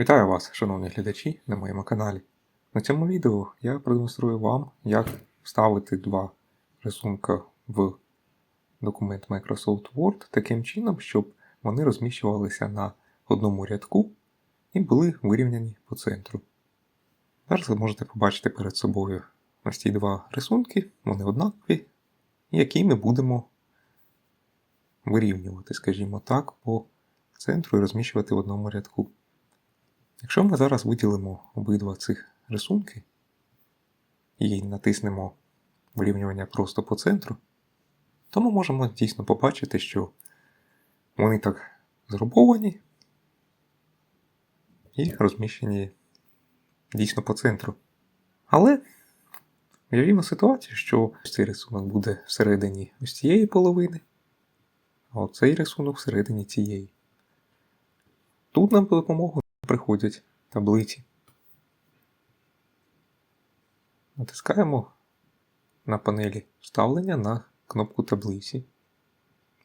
Вітаю вас, шановні глядачі, на моєму каналі. На цьому відео я продемонструю вам, як вставити два рисунка в документ Microsoft Word таким чином, щоб вони розміщувалися на одному рядку і були вирівняні по центру. Зараз ви можете побачити перед собою ось ці два рисунки, вони однакові, які ми будемо вирівнювати, скажімо так, по центру і розміщувати в одному рядку. Якщо ми зараз виділимо обидва цих рисунки і натиснемо вирівнювання просто по центру, то ми можемо дійсно побачити, що вони так згруповані і розміщені дійсно по центру. Але уявімо ситуацію, що цей рисунок буде всередині ось цієї половини, а оцей рисунок всередині цієї. Тут нам допомогу приходять таблиці. Натискаємо на панелі вставлення на кнопку таблиці.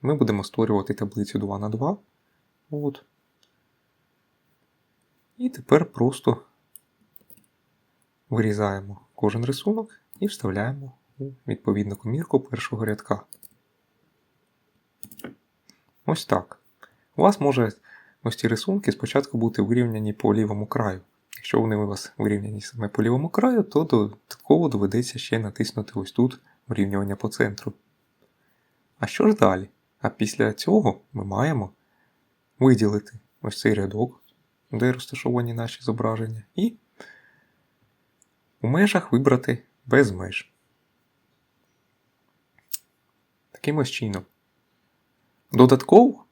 Ми будемо створювати таблицю 2 на 2. От. І тепер просто вирізаємо кожен рисунок і вставляємо у відповідну комірку першого рядка. Ось так. У вас може ось ці рисунки спочатку бути вирівняні по лівому краю. Якщо вони у вас вирівняні саме по лівому краю, то додатково доведеться ще натиснути ось тут вирівнювання по центру. А що ж далі? А після цього ми маємо виділити ось цей рядок, де розташовані наші зображення, і у межах вибрати без меж. Таким ось чином. Додатково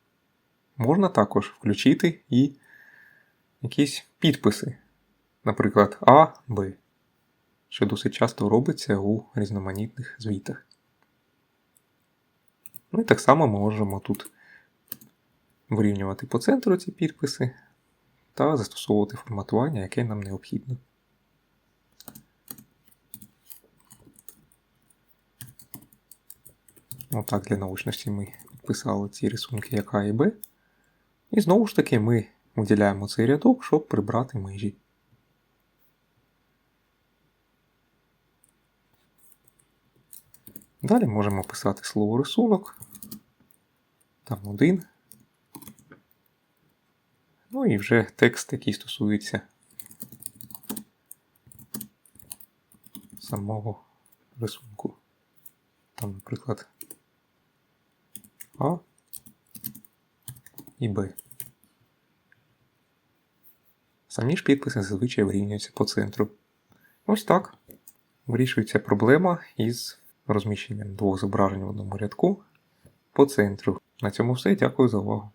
можна також включити і якісь підписи, наприклад, А, Б, що досить часто робиться у різноманітних звітах. Ну і так само ми можемо тут вирівнювати по центру ці підписи та застосовувати форматування, яке нам необхідно. Отак для научності ми підписали ці рисунки як А і Б. І знову ж таки ми виділяємо цей рядок, щоб прибрати межі. Далі можемо писати слово рисунок. Там один. Ну і вже текст, який стосується самого рисунку. Там, наприклад, А і Б. Самі ж підписи зазвичай вирівнюються по центру. Ось так вирішується проблема із розміщенням двох зображень в одному рядку по центру. На цьому все. Дякую за увагу.